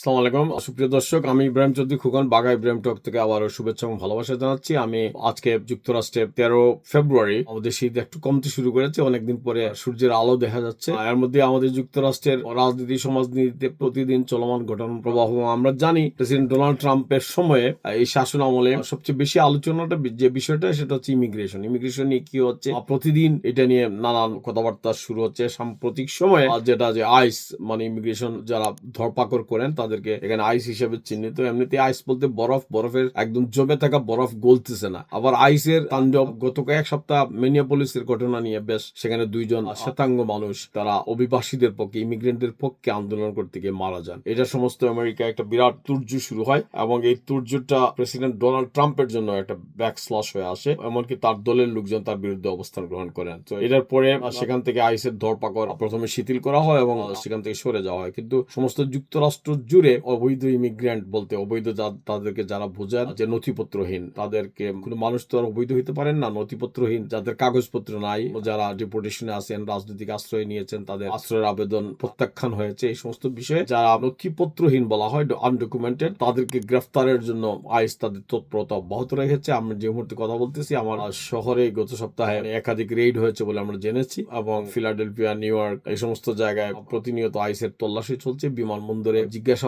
আসসালামু আলাইকুম। সুপ্রিয় দর্শক, আমি ইব্রাহিম চৌধুরী খুকন বাগা ইব্রাহিম টক থেকে আবারও শুভেচ্ছা এবং ভালোবাসা জানাচ্ছি। আমি আজকে যুক্তরাষ্ট্রের তেরো ফেব্রুয়ারি, আমাদের শীত একটু কমতে শুরু করেছে, অনেকদিন পরে সূর্যের আলো দেখা যাচ্ছে। এর মধ্যে আমাদের যুক্তরাষ্ট্রের রাজনীতি, সমাজনীতিতে প্রতিদিন চলমান ঘটনা প্রবাহ, আমরা জানি প্রেসিডেন্ট ডোনাল্ড ট্রাম্পের সময়ে এই শাসন আমলে সবচেয়ে বেশি আলোচনাটা যে বিষয়টা, সেটা হচ্ছে ইমিগ্রেশন। ইমিগ্রেশন নিয়ে কি হচ্ছে? প্রতিদিন এটা নিয়ে নানান কথাবার্তা শুরু হচ্ছে। সাম্প্রতিক সময়ে যেটা যে আইস মানে ইমিগ্রেশন যারা ধরপাকড় করেন তাদেরকে এখানে আইস হিসেবে চিহ্নিত। এমনিতে আইস বলতে বরফ বরফের একদম জমে থাকা বরফ গলতেছে না। আবার আইসের তাণ্ডব গত কয়েক সপ্তাহ মেনিয়াপলিসের ঘটনা নিয়ে বেশ সেখানে দুইজন শ্বেতাঙ্গ মানুষ তারা অভিবাসীদের পক্ষে ইমিগ্রেন্টদের পক্ষে আন্দোলন করতে গিয়ে মারা যান। এটা সমস্ত আমেরিকা একটা বিরাট তুর্য শুরু হয় এবং এই তুর্যটা প্রেসিডেন্ট ডোনাল্ড ট্রাম্পের জন্য একটা ব্যাক স্লস হয়ে আসে এমনকি তার দলের লোকজন তার বিরুদ্ধে অবস্থান গ্রহণ করেন। তো এটার পরে সেখান থেকে আইসের ধরপাকড় প্রথমে শিথিল করা হয় এবং সেখান থেকে সরে যাওয়া হয়। কিন্তু সমস্ত যুক্তরাষ্ট্র জুড়ে অবৈধ ইমিগ্রেন্ট বলতে অবৈধ তাদেরকে যারা বোঝান যে নথিপত্রহীন, তাদেরকে কোনো মানুষ তো আর অবৈধ হইতে পারেন না, নথিপত্রহীন, যাদের কাগজপত্র নাই, যারা ডিপোর্টেশনে আছেন, রাজনৈতিক আশ্রয় নিয়েছেন, তাদের আশ্রয়ের আবেদন প্রত্যাখ্যান হয়েছে, এই সমস্ত বিষয়ে যারা নথিপত্রহীন বলা হয় আনডকুমেন্টেড তাদেরকে গ্রেফতারের জন্য আইস তাদের তৎপরতা অব্যাহত রেখেছে। আমি যে মুহূর্তে কথা বলতেছি, আমার শহরে গত সপ্তাহে একাধিক রেইড হয়েছে বলে আমরা জেনেছি এবং ফিলাডেলফিয়া নিউ ইয়র্ক এই সমস্ত জায়গায় প্রতিনিয়ত আইসের তল্লাশি চলছে। বিমানবন্দরে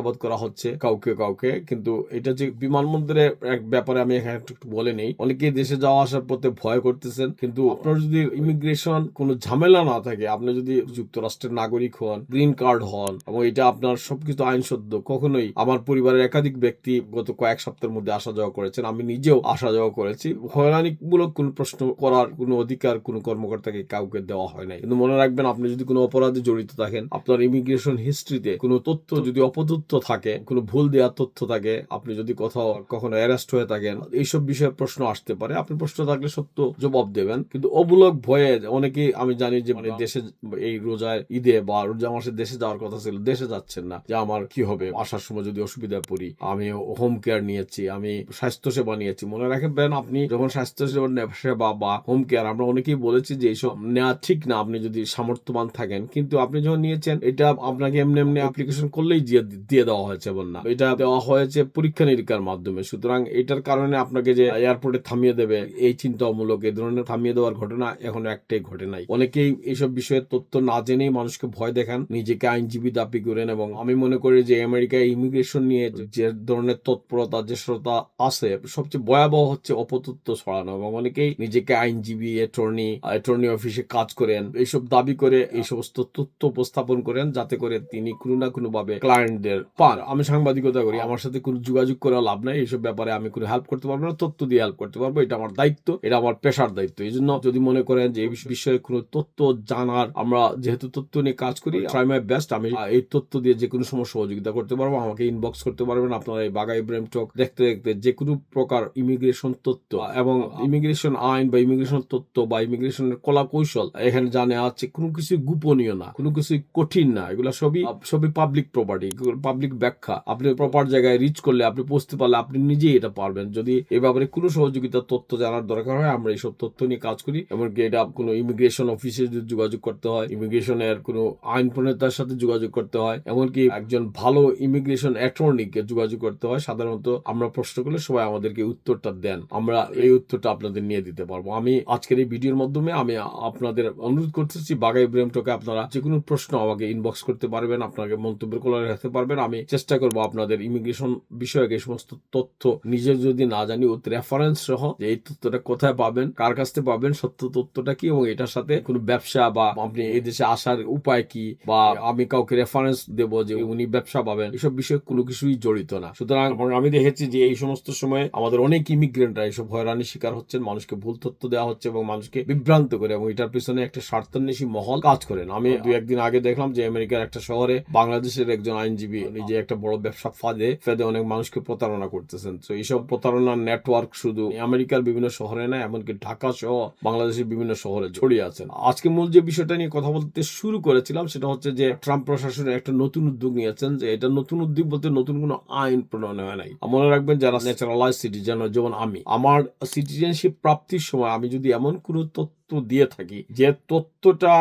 জিজ্ঞাসাবাদ করা হচ্ছে কাউকে কাউকে, কিন্তু এটা যে বিমানবন্দরে এক ব্যাপারে আমি এখানে একটু বলে নেই। অনেকেই দেশে যাওয়া আসার পথে ভয় করতেছেন, কিন্তু আপনার যদি ইমিগ্রেশন কোনো ঝামেলা না থাকে, আপনি যদি যুক্তরাষ্ট্রের নাগরিক হন, গ্রিন কার্ড হন, এবং এটা আপনার সবকিছু আইন সদ্য কখনোই আমার পরিবারের একাধিক ব্যক্তি গত কয়েক সপ্তাহের মধ্যে আসা যাওয়া করেছেন, আমি নিজেও আসা যাওয়া করেছি। হয়রানিমূলক কোনো প্রশ্ন করার কোনো অধিকার কোনো কর্মকর্তাকে কাউকে দেওয়া হয় নাই। কিন্তু মনে রাখবেন, আপনি যদি কোনো অপরাধে জড়িত থাকেন, আপনার ইমিগ্রেশন হিস্ট্রিতে কোনো তথ্য যদি অপতথ্য থাকে কোনো ভুল দেওয়া তথ্য থাকে আপনি যদি কোথাও কখনো অ্যারেস্ট হয়ে থাকেন এইসব বিষয়ে প্রশ্ন আসতে পারে। আপনি প্রশ্ন থাকলে সত্য জবাব দেবেন। কিন্তু অবুলক ভয়ে অনেকেই আমি জানি যে মানে দেশে এই রোজায় ঈদে বা রোজা মাসে দেশে যাওয়ার কথা ছিল দেশে যাচ্ছেন না যে আমার কি হবে? আসার সময় যদি অসুবিধায় পড়ি আমি হোম কেয়ার নিয়েছি আমি স্বাস্থ্য সেবা নিয়েছি। মনে রাখবেন আপনি যখন স্বাস্থ্য সেবা সেবা বা হোম কেয়ার আমরা অনেকেই বলেছি যে এইসব নেওয়া ঠিক না আপনি যদি সামর্থ্যবান থাকেন। কিন্তু আপনি যখন নিয়েছেন এটা আপনাকে এমনি এমনি অ্যাপ্লিকেশন করলেই দিয়ে দিয়ে দেওয়া হয়েছে না। এটা দেওয়া হয়েছে পরীক্ষা নিরীক্ষার মাধ্যমে। সুতরাং এটার কারণে আপনাকে যে এয়ারপোর্টে থামিয়ে দেবে, এই চিন্তামূলক এই ধরনের থামিয়ে দেওয়ার ঘটনা এখনও একটাই ঘটে নাই। অনেকেই এইসব বিষয়ে তথ্য না জেনেই মানুষকে ভয় দেখান, নিজেকে আইনজীবী দাবি করেন এবং আমি মনে করি যে আমেরিকায় ইমিগ্রেশন নিয়ে যে ধরনের তৎপরতা যে শ্রোতা আছে, সবচেয়ে ভয়াবহ হচ্ছে অপতথ্য ছড়ানো এবং অনেকেই নিজেকে আইনজীবী অ্যাটর্নি অ্যাটর্নি অফিসে কাজ করেন এইসব দাবি করে, এই সমস্ত তথ্য উপস্থাপন করেন, যাতে করে তিনি কোনো না কোনো ভাবে ক্লায়েন্টদের পান আমি সাংবাদিকতা করি আমার সাথে কোনো যোগাযোগ করে লাভ নাই এইসব ব্যাপারে আমি কোনো হেল্প করতে পারব না তথ্য দিয়ে হেল্প করতে পারব এটা আমার দায়িত্ব এটা আমার পেশার দায়িত্ব। এই জন্য যদি মনে করেন যে এই বিষয়ে কোনো তথ্য জানার আমরা যেহেতু তথ্য নিয়ে কাজ করি ট্রাই মাই বেস্ট আমি এই তথ্য দিয়ে যে কোনো সময় সহযোগিতা করতে পারব আমাকে ইনবক্স করতে পারবেন আপনারা এই বাগা ইব্রাহিম টক দেখতে দেখতে যে কোনো প্রকার ইমিগ্রেশন তথ্য এবং ইমিগ্রেশন আইন বা ইমিগ্রেশন তথ্য বা ইমিগ্রেশনের কলা কৌশল এখানে জানে আছে কোনো কিছু গোপনীয় না কোনো কিছু কঠিন না এগুলো সবই সবই পাবলিক প্রপার্টি পাবলিক ব্যাখ্যা। আপনি প্রপার জায়গায় রিচ করলে, আপনি পৌঁছতে পারলে আপনি নিজেই এটা পারবেন। যদি এ ব্যাপারে কোনো সহযোগিতার তথ্য জানার দরকার হয়, আমরা এইসব তথ্য নিয়ে কাজ করি। এমনকি এটা কোনো ইমিগ্রেশন অফিসে যদি যোগাযোগ করতে হয় ইমিগ্রেশনের কোনো আইন প্রণেতার সাথে যোগাযোগ করতে হয়, এমনকি একজন ভালো ইমিগ্রেশন অ্যাটর্নিকে যোগাযোগ করতে হয়, সাধারণত আমরা প্রশ্ন করলে সবাই আমাদেরকে উত্তরটা দেন। আমরা এই উত্তরটা আপনাদের নিয়ে দিতে পারব। আমি আজকের এই ভিডিওর মাধ্যমে আমি আপনাদের অনুরোধ করতেছি বাগা ইব্রাহিম টোকে আপনারা যে কোনো প্রশ্ন আমাকে ইনবক্স করতে পারবেন, আপনাকে মন্তব্য করে রাখতে পারবেন। আমি চেষ্টা করব আপনাদের ইমিগ্রেশন বিষয়ক এই সমস্ত তথ্য নিজে যদি না জানি ও রেফারেন্স সহ যে এই তথ্যটা কোথায় পাবেন কার কাছ থেকে পাবেন সত্য তথ্যটা কি এবং এটার সাথে কোনো ব্যবসা বা আপনি এই দেশে আসার উপায় কি বা আমি কাউকে রেফারেন্স দেবো যে উনি ব্যবসা পাবেন এসব বিষয়ে কোনো কিছুই জড়িত না। সুতরাং আমি দেখেছি যে এই সমস্ত সময় আমাদের অনেক ইমিগ্রেন্টরা এইসব হয়রানির শিকার হচ্ছেন মানুষকে ভুল তথ্য দেওয়া হচ্ছে এবং মানুষকে বিভ্রান্ত করে এবং এটার পিছনে একটা স্বার্থান্বেষী মহল কাজ করেন আমি দু একদিন আগে দেখলাম যে আমেরিকার একটা শহরে বাংলাদেশের একজন আইনজীবী নিজে একটা বড় ব্যবসা ফাঁদে, ফেদে অনেক মানুষকে প্রতারণা করতেছেন। তো এইসব প্রতারণার নেটওয়ার্ক শুধু আমেরিকার বিভিন্ন শহরে না, এমনকি ঢাকা সহ বাংলাদেশের বিভিন্ন শহরে ছড়িয়ে আছেন আজকে মূল যে বিষয়টা নিয়ে কথা বলতে শুরু করেছিলাম সেটা হচ্ছে যে ট্রাম্প প্রশাসনের একটা নতুন উদ্যোগ নিয়েছেন যে এটা নতুন উদ্যোগ বলতে নতুন কোনো আইন প্রণয়ন হয় নাই মনে রাখবেন যারা ন্যাচারালাইজ সিটিজেন যেমন আমি, আমার সিটিজেনশিপ প্রাপ্তির সময় আমি যদি এমন কোনো তথ্য দিয়ে থাকি যে তথ্যটা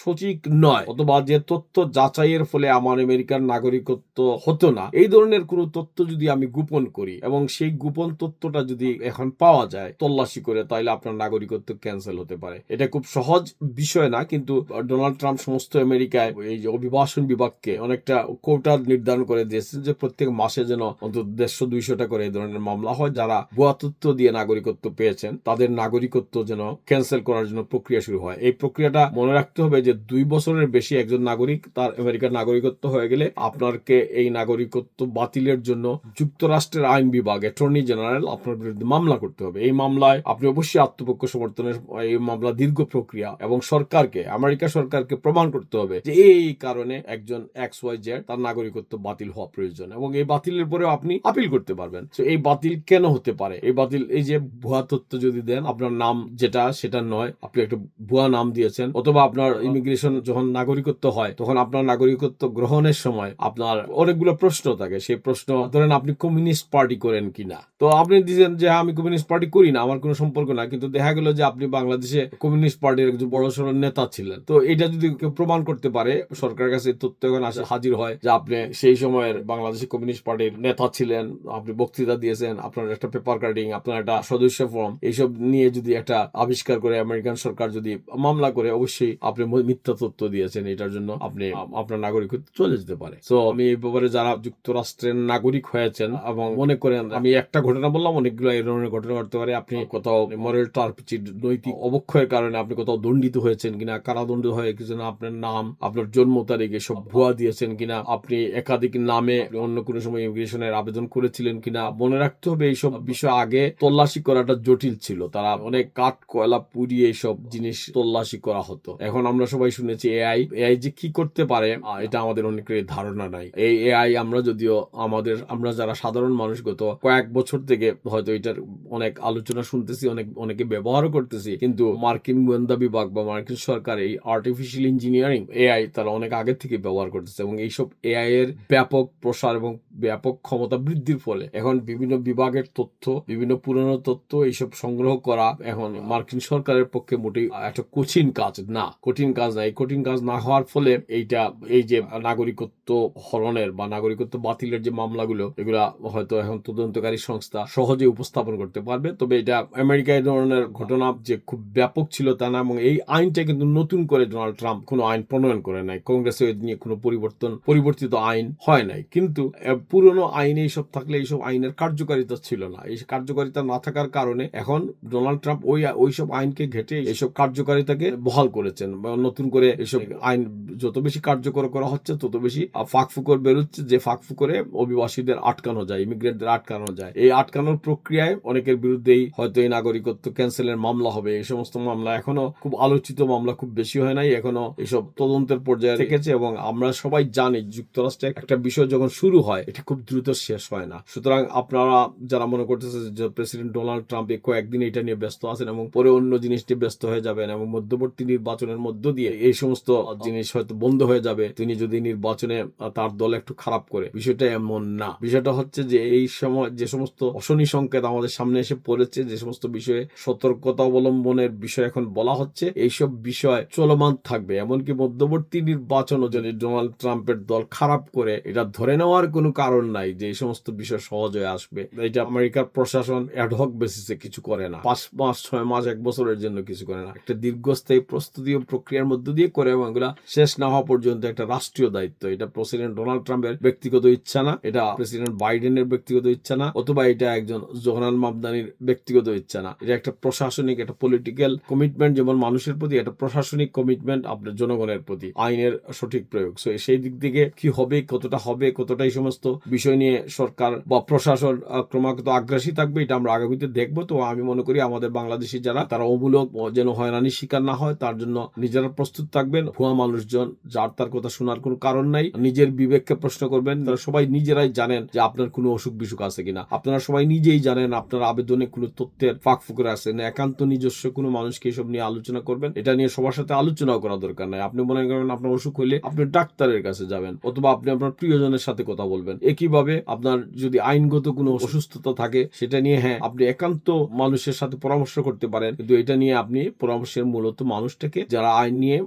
সঠিক নয় অথবা যে তথ্য যাচাইয়ের ফলে আমার আমেরিকার নাগরিকত্ব হতো না। এই ধরনের কোনো তথ্য যদি আমি গোপন করি এবং সেই গোপন তথ্যটা যদি এখন পাওয়া যায় তল্লাশি করে তাহলে আপনার নাগরিকত্ব ক্যান্সেল হতে পারে। এটা খুব সহজ বিষয় না, কিন্তু ডোনাল্ড ট্রাম্প সমস্ত আমেরিকায় এই যে অভিবাসন বিভাগকে অনেকটা কোটা নির্ধারণ করে দিয়েছেন যে প্রত্যেক মাসে যেন অন্তত দেড়শো, দুইশোটা করে এই ধরনের মামলা হয়, যারা ভুয়া তথ্য দিয়ে নাগরিকত্ব পেয়েছেন। তাদের নাগরিকত্ব যেন ক্যান্সেল করার জন্য প্রক্রিয়া শুরু হয়। এই প্রক্রিয়াটা মনে রাখতে হবে যে দুই বছরের বেশি একজন নাগরিক তার আমেরিকার নাগরিকত্ব হয়ে গেলে আপনাকে এই নাগরিকত্ব বাতিলের জন্য যুক্তরাষ্ট্রের আইন বিভাগ, অ্যাটর্নি জেনারেল, আপনার বিরুদ্ধে মামলা করতে হবে। এই মামলায় আপনি অবশ্যই আত্মপক্ষ সমর্থনের, এই মামলা দীর্ঘ প্রক্রিয়া এবং সরকারকে, আমেরিকা সরকারকে প্রমাণ করতে হবে যে এই কারণে একজন এক্স ওয়াই জেড তার নাগরিকত্ব বাতিল হওয়া প্রয়োজন এবং এই বাতিলের পরেও আপনি আপিল করতে পারবেন। তো এই বাতিল কেন হতে পারে? এই বাতিল, এই যে ভুয়া তথ্য যদি দেন, আপনার নাম যেটা, সেটা নয়। আপনি একটা ভুয়া নাম দিয়েছেন অথবা আপনার ইমিগ্রেশন যখন নাগরিকত্ব হয় তখন আপনার নাগরিকত্ব গ্রহণের সময় আপনার অনেকগুলো প্রশ্ন থাকে। সেই প্রশ্ন ধরেন আপনি কমিউনিস্ট পার্টি করেন কিনা? তো আপনি দিয়েছেন যে হ্যাঁ, আমি কমিউনিস্ট পার্টি করি না আমার কোনো সম্পর্ক না কিন্তু দেখা গেল যে আপনি বাংলাদেশে কমিউনিস্ট পার্টির একজন বড় সড় নেতা ছিলেন। তো এটা যদি কেউ প্রমাণ করতে পারে সরকারের কাছে তথ্য এখন আসে হাজির হয় যে আপনি সেই সময়ের বাংলাদেশি কমিউনিস্ট পার্টির নেতা ছিলেন আপনি বক্তৃতা দিয়েছেন আপনার একটা পেপার কাটিং আপনার একটা সদস্য ফর্ম এইসব নিয়ে যদি একটা আবিষ্কার করে আমেরিকান সরকার যদি মামলা করে, অবশ্যই আপনি মিথ্যা তথ্য দিয়েছেন, এটার জন্য আপনি আপনার নাগরিকত্ব চলে যেতে পারে। তো আমি এই ব্যাপারে যারা যুক্তরাষ্ট্রের নাগরিক হয়েছেন এবং মনে করেন, আমি একটা ঘটনা বললাম, অনেকগুলো এই ধরনের ঘটনা ঘটতে পারে, আপনি কোথাও মরাল টার্পিচির নৈতিক অবক্ষয়ের কারণে আপনি কোথাও দণ্ডিত হয়েছেন কিনা, কারাদণ্ড হয়ে কিছু না আপনার নাম, আপনার জন্ম তারিখ এসব ভুয়া দিয়েছেন কিনা, আপনি একাধিক নামে অন্য কোনো সময় ইমিগ্রেশনের আবেদন করেছিলেন কিনা, মনে রাখতে হবে এইসব বিষয় আগে তল্লাশি করাটা জটিল ছিল। তারা অনেক কাঠ কয়লা পুড়িয়ে এইসব জিনিস তল্লাশি করা হতো। এখন আমরা সবাই শুনেছি এআই এআই যে কি করতে পারে এটা আমাদের অনেকের ধারণা নাই। এই এআই আমরা যদিও আমাদের আমরা যারা সাধারণ মানুষ গত কয়েক বছর থেকে হয়তো এটার অনেক আলোচনা শুনতেছি অনেক অনেকে ব্যবহারও করতেছি কিন্তু মার্কিন গোয়েন্দা বিভাগ বা মার্কিন সরকার এই আর্টিফিশিয়াল ইঞ্জিনিয়ারিং এআই তারা অনেক আগে থেকে ব্যবহার করতেছে এবং এইসব এআই এর ব্যাপক প্রসার এবং ব্যাপক ক্ষমতা বৃদ্ধির ফলে। এখন বিভিন্ন বিভাগের তথ্য, বিভিন্ন পুরনো তথ্য এইসব সংগ্রহ করা এখন মার্কিন সরকারের পক্ষে মোটেই একটা কঠিন কাজ না। কঠিন কাজ না, এই কঠিন কাজ না হওয়ার ফলে এইটা, এই যে নাগরিকত্ব হরণের বা নাগরিকত্ব বাতিলের যে মামলাগুলো, এগুলা হয়তো এখন তদন্তকারী সংস্থা সহজে উপস্থাপন করতে পারবে। তবে এটা আমেরিকা এই ধরনের ঘটনা যে খুব ব্যাপক ছিল তা না এবং এই আইনটা কিন্তু নতুন করে ডোনাল্ড ট্রাম্প কোনো আইন প্রণয়ন করে নাই। কংগ্রেসে নিয়ে কোনো পরিবর্তন, পরিবর্তিত আইন হয় নাই। কিন্তু পুরনো আইনে এইসব থাকলে এইসব আইনের কার্যকারিতা ছিল না। এই কার্যকারিতা না থাকার কারণে এখন ডোনাল্ড ট্রাম্প ওই, ওইসব আইনকে ঘেটে এইসব কার্যকারিতাকে বহাল করেছেন বা নতুন করে এইসব আইন যত বেশি কার্যকর করা হচ্ছে, তত বেশি ফাঁকফুকর বেরোচ্ছে, যে ফাঁকফুকরে অভিবাসীদের আটকানো যায় ইমিগ্রেটদের আটকানো যায়। এই আটকানোর প্রক্রিয়ায় অনেকের বিরুদ্ধেই হয়তো এই নাগরিকত্ব ক্যান্সেলের মামলা হবে। এই সমস্ত মামলা এখনও খুব আলোচিত মামলা খুব বেশি হয় নাই, এখনও এসব তদন্তের পর্যায়ে থেকেছে এবং আমরা সবাই জানি যুক্তরাষ্ট্রে একটা বিষয় যখন শুরু হয় এটি খুব দ্রুত শেষ হয় না। সুতরাং আপনারা যারা মনে করতেছে যে প্রেসিডেন্ট ডোনাল্ড ট্রাম্প কয়েকদিন এটা নিয়ে ব্যস্ত আছেন এবং পরে অন্য জিনিস নিয়ে ব্যস্ত হয়ে যাবেন এবং মধ্যবর্তী নির্বাচনের মধ্য দিয়ে এই সমস্ত জিনিস হয়তো বন্ধ হয়ে যাবে, তিনি যদি নির্বাচনে তার দল একটু খারাপ করে। বিষয়টা এমন না। বিষয়টা হচ্ছে যে, এই সময় যে সমস্ত অশনি সংকেত আমাদের সামনে এসে পড়েছে, যে সমস্ত বিষয়ে সতর্কতা অবলম্বনের বিষয় এখন বলা হচ্ছে, এইসব বিষয় চলমান থাকবে। এমনকি মধ্যবর্তী নির্বাচনও যদি ডোনাল্ড ট্রাম্পের দল খারাপ করে, এটা ধরে নেওয়ার কোনো কারণ নাই যে এই সমস্ত বিষয় সহজ হয়ে আসবে। এটা আমেরিকার প্রশাসন অ্যাডহক বেসিসে কিছু করে না। পাঁচ মাস ছয় মাস এক বছরের জন্য কিছু করে না। একটা দীর্ঘস্থায়ী প্রস্তুতি ও প্রক্রিয়ার মধ্য দিয়ে করে এবং এগুলা শেষ না হওয়া পর্যন্ত একটা রাষ্ট্রীয় দায়িত্ব। এটা প্রেসিডেন্ট ডোনাল্ড ট্রাম্পের ব্যক্তিগত ইচ্ছা না এটা প্রেসিডেন্ট বাইডেনের ব্যক্তিগত ইচ্ছা না অথবা এটা একজন জোহরান মামদানির ব্যক্তিগত ইচ্ছা না। এটা একটা প্রশাসনিক একটা পলিটিক্যাল কমিটমেন্ট যেমন মানুষের প্রতি একটা প্রশাসনিক কমিটমেন্ট আপনার জনগণের প্রতি আইনের সঠিক প্রয়োগ। সো সেই দিক থেকে কি হবে কতটা হবে কতটা এই সমস্ত বিষয় নিয়ে সরকার বা প্রশাসন ক্রমাগত আগ্রাসী থাকবে, এটা আমরা আগামীতে দেখব। তো আমি মনে করি আমাদের বাংলাদেশি যারা, তারা অমূলক যেন হয়রানির শিকার না হয়, তার জন্য নিজেরা প্রস্তুত থাকবেন। ভুয়া মানুষজন, যার তার কথা শোনার কোনো কারণ নাই, নিজের বিবেককে প্রশ্ন করবেন। তারা সবাই নিজেরাই জানেন যে আপনার কোনো অসুখ বিসুখ আছে কিনা। আপনারা সবাই নিজেই জানেন আপনার আবেদনে কোনো তথ্যের ফাঁক ফুকরে আছে না। একান্ত নিজস্ব কোনো মানুষকে এসব নিয়ে আলোচনা করবেন। এটা নিয়ে সবার সাথে আলোচনাও করা দরকার নাই। আপনি মনে করেন আপনার অসুখ হলে আপনি ডাক্তারের কাছে যাবেন, অথবা আপনি আপনার প্রিয়জনের সাথে কথা বলবেন। একইভাবে আপনার যদি আইনগত কোনো অসুস্থতা থাকে সেটা নিয়ে হ্যাঁ আপনি একান্ত মানুষের সাথে পরামর্শ করতে পারেন। কিন্তু এটা নিয়ে আপনি পরামর্শের মূলত মানুষটাকে যারা আইন নিয়ে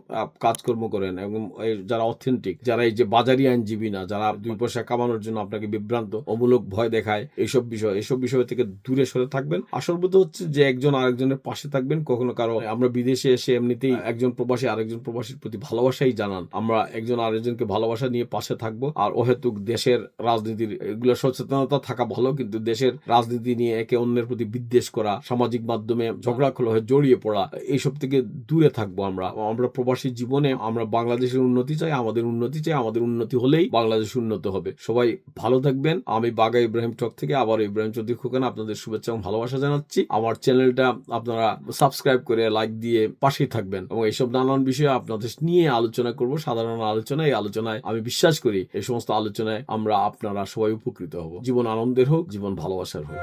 কাজকর্ম করেন এবং যারা অথেন্টিক যারা এই যে বাজারি আইনজীবী না যারা দুই পয়সা কামানোর জন্য আপনাকে বিভ্রান্ত অমূলক ভয় দেখায় এইসব বিষয় এইসব বিষয় থেকে দূরে সরে থাকবেন। আসল কথা হচ্ছে যে একজন আরেকজনের পাশে থাকবেন কখনো কারও আমরা বিদেশে এসে এমনিতেই একজন প্রবাসী আরেকজন প্রবাসীর প্রতি ভালোবাসাই জানান। আমরা একজন আরেকজনকে ভালোবাসা নিয়ে পাশে থাকব আর অহেতুক দেশের রাজনীতির, এগুলো সচেতনতা থাকা ভালো, কিন্তু দেশের রাজনীতি নিয়ে একে অন্যের প্রতি বিদ্বেষ করা, সামাজিক মাধ্যমে ঝগড়া খোলা হয়ে জড়িয়ে পড়া, এইসব থেকে দূরে থাকব আমরা। আমরা প্রবাসী জীবনে আমরা বাংলাদেশের উন্নতি চাই, আমাদের উন্নতি চাই, আমাদের উন্নতি হলেই বাংলাদেশ উন্নত হবে। সবাই ভালো থাকবেন। আমি বাগা ইব্রাহিম টক থেকে আবার ইব্রাহিম চৌধুরী খোকান আপনাদের শুভেচ্ছা এবং ভালোবাসা জানাচ্ছি। আমার চ্যানেলটা আপনারা সাবস্ক্রাইব করে লাইক দিয়ে পাশেই থাকবেন এবং এইসব নানান বিষয়ে আপনাদের নিয়ে আলোচনা করব। সাধারণ আলোচনা এই আলোচনায় আমি বিশ্বাস করি, এই সমস্ত আলোচনায় আমরা আপনারা সবাই উপকৃত হব। জীবন আনন্দের হোক জীবন ভালোবাসার হোক।